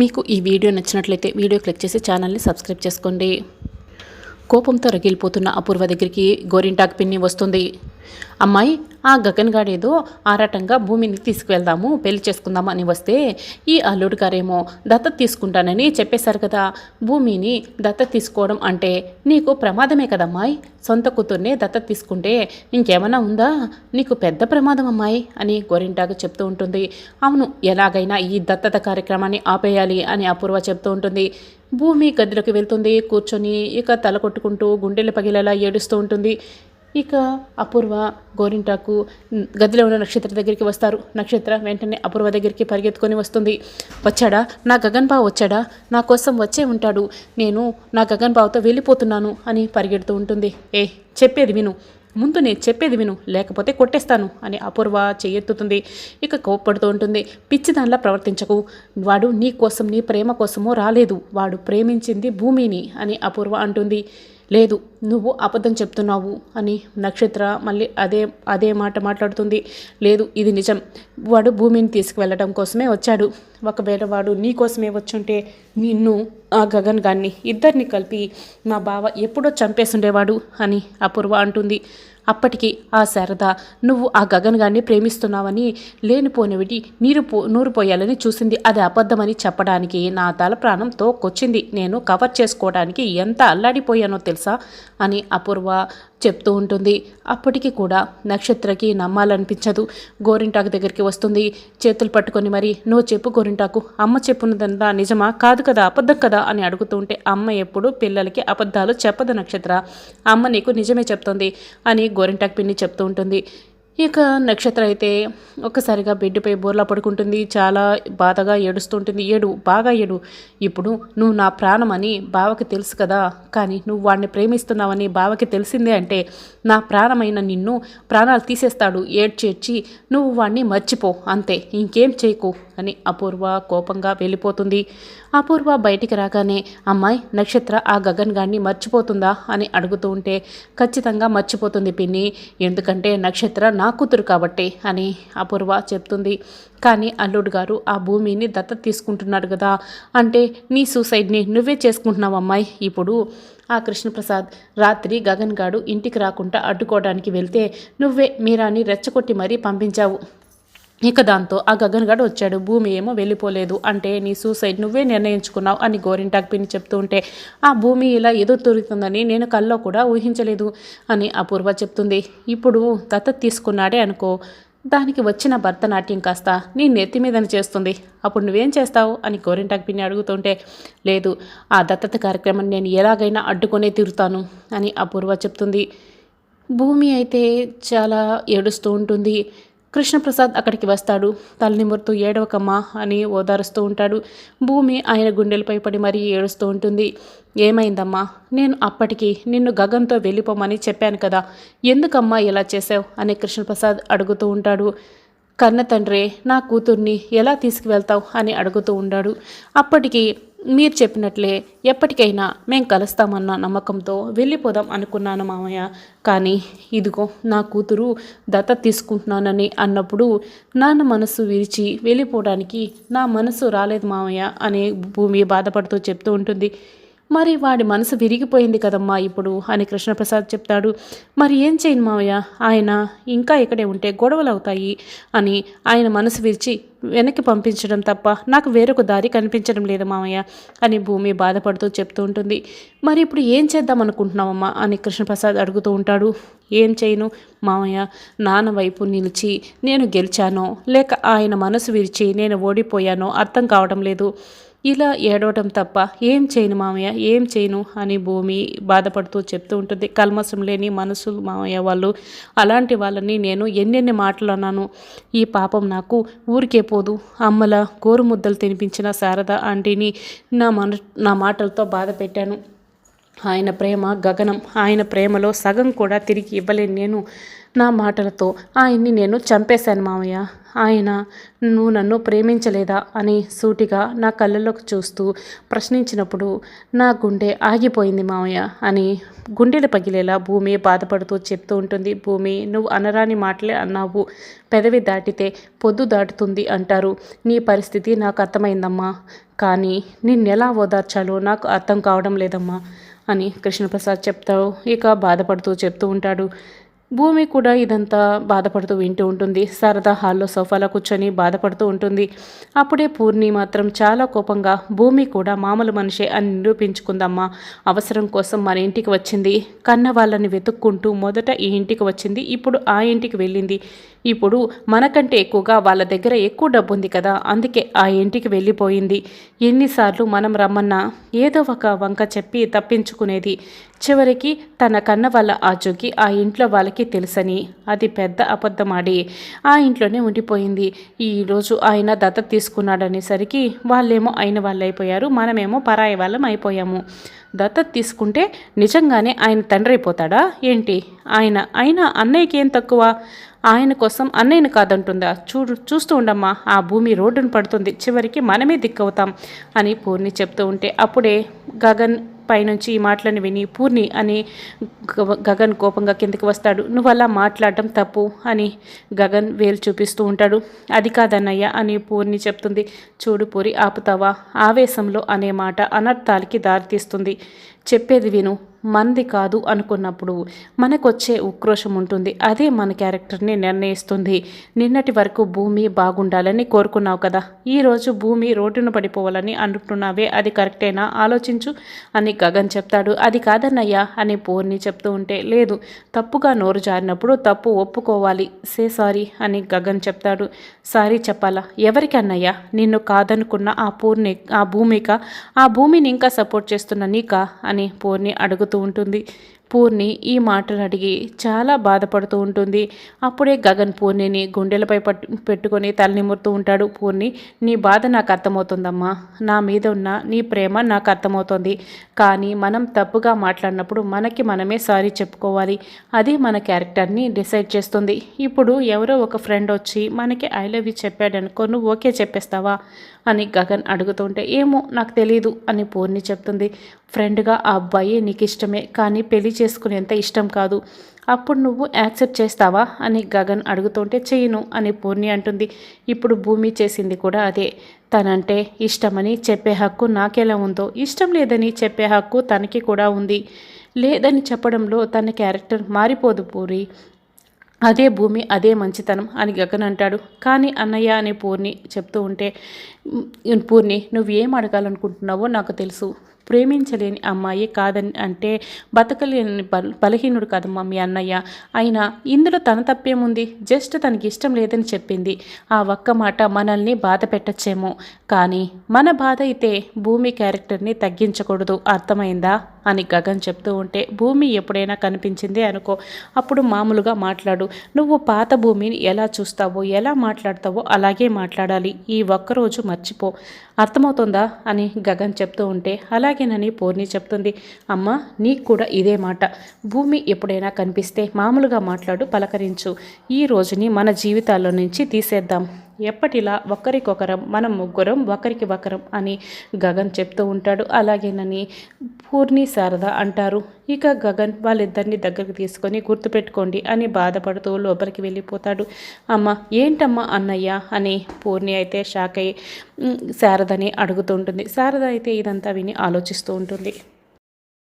మీకు ఈ వీడియో నచ్చినట్లయితే వీడియో క్లిక్ చేసి ఛానల్ని సబ్స్క్రైబ్ చేసుకోండి. కోపంతో రగిలిపోతున్న అపూర్వ దగ్గరికి గోరింటాక్ పిన్ని వస్తుంది. అమ్మాయి ఆ గగన్ గాడేదో ఆరాటంగా భూమిని తీసుకువెళ్దాము పెళ్ళి చేసుకుందాము అని వస్తే ఈ అల్లుడు గారేమో దత్త తీసుకుంటానని చెప్పేశారు కదా. భూమిని దత్త తీసుకోవడం అంటే నీకు ప్రమాదమే కదమ్మాయి సొంత కూతుర్నే దత్తత తీసుకుంటే ఇంకేమైనా ఉందా? నీకు పెద్ద ప్రమాదం అమ్మాయి అని గోరింటాకు చెప్తూ ఉంటుంది. అవును ఎలాగైనా ఈ దత్తత కార్యక్రమాన్ని ఆపేయాలి అని అపూర్వ చెప్తూ ఉంటుంది. భూమి గదిలోకి వెళ్తుంది కూర్చొని ఇక తల కొట్టుకుంటూ గుండెలు పగిలేలా ఏడుస్తూ ఉంటుంది. ఇక అపూర్వ గోరింటాకు గదిలో ఉన్న నక్షత్ర దగ్గరికి వస్తారు. నక్షత్ర వెంటనే అపూర్వ దగ్గరికి పరిగెత్తుకొని వస్తుంది. వచ్చాడా? నా గగన్ బావ వచ్చాడా? నా కోసం వచ్చే ఉంటాడు. నేను నా గగన్ బావతో వెళ్ళిపోతున్నాను అని పరిగెడుతూ ఉంటుంది. ఏ చెప్పేది విను. ముందు నేను చెప్పేది విను. లేకపోతే కొట్టేస్తాను అని అపూర్వ చెయ్యెత్తుతుంది. ఇక కోప్పడుతూ ఉంటుంది. పిచ్చి దానిలా ప్రవర్తించకు. వాడు నీ కోసం నీ ప్రేమ కోసమో రాలేదు. వాడు ప్రేమించింది భూమిని అని అపూర్వ అంటుంది. లేదు నువ్వు అబద్ధం చెప్తున్నావు అని నక్షత్ర మళ్ళీ అదే అదే మాట మాట్లాడుతుంది. లేదు ఇది నిజం. వాడు భూమిని తీసుకువెళ్ళడం కోసమే వచ్చాడు. ఒకవేళ వాడు నీ కోసమే వచ్చుంటే నిన్ను ఆ గగన్ గాన్ని ఇద్దరిని కలిపి మా బావ ఎప్పుడో చంపేసుండేవాడు అని అపూర్వ అంటుంది. అప్పటికి ఆ శారద నువ్వు ఆ గగన్ గారిని ప్రేమిస్తున్నావని లేనిపోనివిటి నీరు పో నూరుపోయాలని చూసింది. అది అబద్ధమని చెప్పడానికి నా తల ప్రాణం తోకొచ్చింది నేను కవర్ చేసుకోవడానికి ఎంత అల్లాడిపోయానో తెలుసా? అని అపూర్వ చెప్తూ ఉంటుంది. అప్పటికి కూడా నక్షత్రకి నమ్మాలనిపించదు. గోరింటాకు దగ్గరికి వస్తుంది. చేతులు పట్టుకొని మరి నువ్వు చెప్పు గోరింటాకు. అమ్మ చెప్పున్నదంతా నిజమా? కాదు కదా? అబద్ధం కదా? అని అడుగుతూ ఉంటే అమ్మ ఎప్పుడు పిల్లలకి అబద్ధాలు చెప్పదు నక్షత్ర. అమ్మ నీకు నిజమే చెప్తుంది అని గోరింటాకు పిన్ని చెప్తూ ఉంటుంది. ఇక నక్షత్ర అయితే ఒక్కసారిగా బెడ్పై బోర్లా పడుకుంటుంది. చాలా బాధగా ఏడుస్తుంటుంది. ఏడు బాగా ఏడు. ఇప్పుడు నువ్వు నా ప్రాణం అని బావకి తెలుసు కదా. కానీ నువ్వు వాడిని ప్రేమిస్తున్నావని బావకి తెలిసిందే అంటే నా ప్రాణమైన నిన్ను ప్రాణాలు తీసేస్తాడు ఏడ్చేడ్చి నువ్వు వాడిని మర్చిపో. అంతే. ఇంకేం చేయకు. అని అపూర్వ కోపంగా వెళ్ళిపోతుంది. అపూర్వ బయటికి రాగానే అమ్మాయి నక్షత్ర ఆ గగన్ గాన్ని మర్చిపోతుందా? అని అడుగుతూ ఉంటే ఖచ్చితంగా మర్చిపోతుంది పిన్ని. ఎందుకంటే నక్షత్ర నా కూతురు కాబట్టి అని అపూర్వ చెప్తుంది. కానీ అల్లుడు గారు ఆ భూమిని దత్తత తీసుకుంటున్నాడు కదా. అంటే నీ సూసైడ్ని నువ్వే చేసుకుంటున్నావు అమ్మాయి. ఇప్పుడు ఆ కృష్ణప్రసాద్ రాత్రి గగన్ గాడు ఇంటికి రాకుండా అడ్డుకోవడానికి వెళ్తే నువ్వే మీరాని రెచ్చగొట్టి మరీ పంపించావు. ఇక దాంతో ఆ గగన్ వచ్చాడు. భూమి ఏమో వెళ్ళిపోలేదు. అంటే నీ సూసైడ్ నువ్వే నిర్ణయించుకున్నావు అని గోరింటాక్ పిన్ని చెప్తూ ఉంటే ఆ భూమి ఇలా ఎదురు తిరుగుతుందని నేను కల్లో కూడా ఊహించలేదు అని అపూర్వ చెప్తుంది. ఇప్పుడు దత్త తీసుకున్నాడే అనుకో దానికి వచ్చిన భరతనాట్యం కాస్త నీ నెత్తి మీదని చేస్తుంది. అప్పుడు నువ్వేం చేస్తావు అని గోరింటాక్ పిన్ని అడుగుతుంటే లేదు ఆ దత్తత కార్యక్రమం నేను ఎలాగైనా అడ్డుకునే తిరుగుతాను అని అపూర్వ చెప్తుంది. భూమి అయితే చాలా ఏడుస్తూ ఉంటుంది. కృష్ణప్రసాద్ అక్కడికి వస్తాడు. తలనిమురుతూ ఏడవకమ్మా అని ఓదారుస్తూ ఉంటాడు. భూమి ఆయన గుండెలపై పడి మరీ ఏడుస్తూ ఉంటుంది. ఏమైందమ్మా? నేను అప్పటికి నిన్ను గగన్తో వెళ్ళిపోమని చెప్పాను కదా. ఎందుకమ్మా ఇలా చేసావు అని కృష్ణప్రసాద్ అడుగుతూ ఉంటాడు. కన్న తండ్రే నా కూతుర్ని ఎలా తీసుకువెళ్తావు అని అడుగుతూ ఉండాడు. అప్పటికి మీరు చెప్పినట్లే ఎప్పటికైనా మేం కలుస్తామన్న నమ్మకంతో వెళ్ళిపోదాం అనుకున్నాను మామయ్య. కానీ ఇదిగో నా కూతురు దత్త తీసుకుంటున్నానని అన్నప్పుడు నాన్న మనసు విరిచి వెళ్ళిపోవడానికి నా మనసు రాలేదు మామయ్య అని భూమి బాధపడుతూ చెప్తూ ఉంటుంది. మరి వాడి మనసు విరిగిపోయింది కదమ్మా ఇప్పుడు అని కృష్ణప్రసాద్ చెప్తాడు. మరి ఏం చేయను మావయ్య? ఆయన ఇంకా ఇక్కడే ఉంటే గొడవలు అవుతాయి అని ఆయన మనసు విరిచి వెనక్కి పంపించడం తప్ప నాకు వేరొక దారి కనిపించడం లేదు మామయ్య అని భూమి బాధపడుతూ చెప్తూ ఉంటుంది. మరి ఇప్పుడు ఏం చేద్దాం అనుకుంటున్నావమ్మా అని కృష్ణప్రసాద్ అడుగుతూ ఉంటాడు. ఏం చేయను మామయ్య నాన్న వైపు నిలిచి నేను గెలిచానో లేక ఆయన మనసు విరిచి నేను ఓడిపోయానో అర్థం కావడం లేదు. ఇలా ఏడవటం తప్ప ఏం చేయను మామయ్య ఏం చేయను అని భూమి బాధపడుతూ చెప్తూ ఉంటుంది. కల్మసం లేని మనసు మామయ్య వాళ్ళు. అలాంటి వాళ్ళని నేను ఎన్నెన్ని మాటలు అన్నాను. ఈ పాపం నాకు ఊరికే పోదు. అమ్మల గోరు ముద్దలు తినిపించిన శారద ఆంటీని నా మన నా మాటలతో బాధ పెట్టాను. ఆయన ప్రేమ గగనం. ఆయన ప్రేమలో సగం కూడా తిరిగి ఇవ్వలేను నేను. నా మాటలతో ఆయన్ని నేను చంపేశాను మామయ్య ఆయన నువ్వు నన్ను ప్రేమించలేదా అని సూటిగా నా కళ్ళలోకి చూస్తూ ప్రశ్నించినప్పుడు నా గుండె ఆగిపోయింది మామయ్య అని గుండెలు పగిలేలా భూమి బాధపడుతూ చెప్తూ ఉంటుంది. భూమి నువ్వు అనరాని మాటలే అన్నావు. పెదవి దాటితే పొద్దు దాటుతుంది అంటారు. నీ పరిస్థితి నాకు అర్థమైందమ్మా. కానీ నిన్నెలా ఓదార్చాలో నాకు అర్థం కావడం లేదమ్మా అని కృష్ణప్రసాద్ చెప్తాడు ఇక బాధపడుతూ చెప్తూ ఉంటాడు. భూమి కూడా ఇదంతా బాధపడుతూ వింటూ ఉంటుంది. సరదా హాల్లో సోఫాలో కూర్చొని బాధపడుతూ ఉంటుంది. అప్పుడే పూర్ణి మాత్రం చాలా కోపంగా భూమి కూడా మామూలు మనిషే అని నిరూపించుకుందమ్మా. అవసరం కోసం మన ఇంటికి వచ్చింది. కన్న వాళ్ళని వెతుక్కుంటూ మొదట ఈ ఇంటికి వచ్చింది. ఇప్పుడు ఆ ఇంటికి వెళ్ళింది. ఇప్పుడు మనకంటే ఎక్కువగా వాళ్ళ దగ్గర ఎక్కువ డబ్బు ఉంది కదా. అందుకే ఆ ఇంటికి వెళ్ళిపోయింది. ఎన్నిసార్లు మనం రమ్మన్నా ఏదో ఒక వంక చెప్పి తప్పించుకునేది. చివరికి తన కన్న వాళ్ళ ఆచూకి ఆ ఇంట్లో వాళ్ళకి తెలుసని. అది పెద్ద అబద్ధమాడి. ఆ ఇంట్లోనే ఉండిపోయింది. ఈరోజు ఆయన దత్త తీసుకున్నాడనేసరికి వాళ్ళేమో అయిన వాళ్ళు అయిపోయారు మనమేమో పరాయి వాళ్ళం అయిపోయాము. దత్తత తీసుకుంటే నిజంగానే ఆయన తండ్రి అయిపోతాడా? ఏంటి? ఆయన అయినా అన్నయ్యకి ఏం తక్కువ? ఆయన కోసం అన్నయ్యను కాదంటుందా? చూడు చూస్తూ ఉండమ్మా. ఆ భూమి రోడ్డును పడుతుంది. చివరికి మనమే దిక్కవుతాం అని పూర్ణి చెప్తూ ఉంటే అప్పుడే గగన్ పైనుంచి ఈ మాటలను విని పూర్ణి అని గగన్ కోపంగా కిందకి వస్తాడు. నువ్వు అలా మాట్లాడటం తప్పు అని గగన్ వేలు చూపిస్తూ ఉంటాడు. అది కాదన్నయ్య అని పూర్ణి చెప్తుంది. చూడు పూరి ఆపుతావా? ఆవేశంలో అనే మాట అనర్థాలకి దారితీస్తుంది. చెప్పేది విను మంది కాదు అనుకున్నప్పుడు మనకొచ్చే ఉక్రోషం ఉంటుంది అదే మన క్యారెక్టర్ని నిర్ణయిస్తుంది. నిన్నటి వరకు భూమి బాగుండాలని కోరుకున్నావు కదా. ఈరోజు భూమి రోడ్డున పడిపోవాలని అనుకుంటున్నావే అది కరెక్టేనా? ఆలోచించు అని గగన్ చెప్తాడు. అది కాదన్నయ్యా అని పూర్ణి చెప్తూ ఉంటే లేదు తప్పుగా నోరు జారినప్పుడు తప్పు ఒప్పుకోవాలి. సే సారీ అని గగన్ చెప్తాడు. సారీ చెప్పాలా? ఎవరికి అన్నయ్యా నిన్ను కాదనుకున్న ఆ పూర్ణి ఆ భూమిక? ఆ భూమిని ఇంకా సపోర్ట్ చేస్తున్న నీకా? అని పూర్ణి అడుగుతూ ఉంటుంది. పూర్ణి ఈ మాటలు అడిగి చాలా బాధపడుతూ ఉంటుంది. అప్పుడే గగన్ పూర్ణిని గుండెలపై పట్టు పెట్టుకొని తలనిమురుతూ ఉంటాడు. పూర్ణి నీ బాధ నాకు అర్థమవుతుందమ్మా. నా మీద ఉన్న నీ ప్రేమ నాకు అర్థమవుతుంది. కానీ మనం తప్పుగా మాట్లాడినప్పుడు మనకి మనమే సారీ చెప్పుకోవాలి. అది మన క్యారెక్టర్ని డిసైడ్ చేస్తుంది. ఇప్పుడు ఎవరో ఒక ఫ్రెండ్ వచ్చి మనకి ఐ లవ్ యూ చెప్పాడనుకో నువ్వు ఓకే చెప్పేస్తావా అని గగన్ అడుగుతుంటే ఏమో నాకు తెలీదు అని పూర్ణి చెప్తుంది. ఫ్రెండ్గా ఆ అబ్బాయి నీకు ఇష్టమే కానీ పెళ్ళి చేసుకునేంత ఇష్టం కాదు. అప్పుడు నువ్వు యాక్సెప్ట్ చేస్తావా? అని గగన్ అడుగుతుంటే చేయను అని పూర్ణి అంటుంది. ఇప్పుడు భూమి చేసింది కూడా అదే. తనంటే ఇష్టమని చెప్పే హక్కు నాకెలా ఉందో ఇష్టం లేదని చెప్పే హక్కు తనకి కూడా ఉంది. లేదని చెప్పడంలో తన క్యారెక్టర్ మారిపోదు పూరి. అదే భూమి అదే మంచితనం అని గగన్ అంటాడు. కానీ అన్నయ్య అనే పూర్ణి చెప్తూ ఉంటే పూర్ణి నువ్వు ఏం అడగాలనుకుంటున్నావో నాకు తెలుసు. ప్రేమించలేని అమ్మాయి కాదని అంటే బతకలేని బలహీనుడు కదమ్మా మీ అన్నయ్య. అయినా ఇందులో తన తప్పేముంది? జస్ట్ తనకి ఇష్టం లేదని చెప్పింది. ఆ ఒక్క మాట మనల్ని బాధ పెట్టచ్చేమో. కానీ మన బాధ అయితే భూమి క్యారెక్టర్ని తగ్గించకూడదు. అర్థమైందా? అని గగన్ చెప్తూ ఉంటే భూమి ఎప్పుడైనా కనిపించింది అనుకో అప్పుడు మామూలుగా మాట్లాడు. నువ్వు పాత భూమిని ఎలా చూస్తావో ఎలా మాట్లాడతావో అలాగే మాట్లాడాలి. ఈ ఒక్కరోజు మర్చిపో. అర్థమవుతుందా? అని గగన్ చెప్తూ ఉంటే అలాగేనని పూర్ణి చెప్తుంది. అమ్మ నీకు కూడా ఇదే మాట. భూమి ఎప్పుడైనా కనిపిస్తే మామూలుగా మాట్లాడు పలకరించు. ఈ రోజుని మన జీవితాల్లో నుంచి తీసేద్దాం. ఎప్పటిలా ఒకరికొకరం మనం ముగ్గురం ఒకరికి ఒకరం అని గగన్ చెప్తూ ఉంటాడు. అలాగేనని పూర్ణి శారద అంటారు. ఇక గగన్ వాళ్ళిద్దరిని దగ్గరికి తీసుకొని గుర్తుపెట్టుకోండి అని బాధపడుతూ లోపలికి వెళ్ళిపోతాడు. అమ్మ ఏంటమ్మా అన్నయ్య అని పూర్ణి అయితే షాక్ అయ్యి శారదని అడుగుతూ ఉంటుంది. శారద అయితే ఇదంతా విని ఆలోచిస్తూ ఉంటుంది.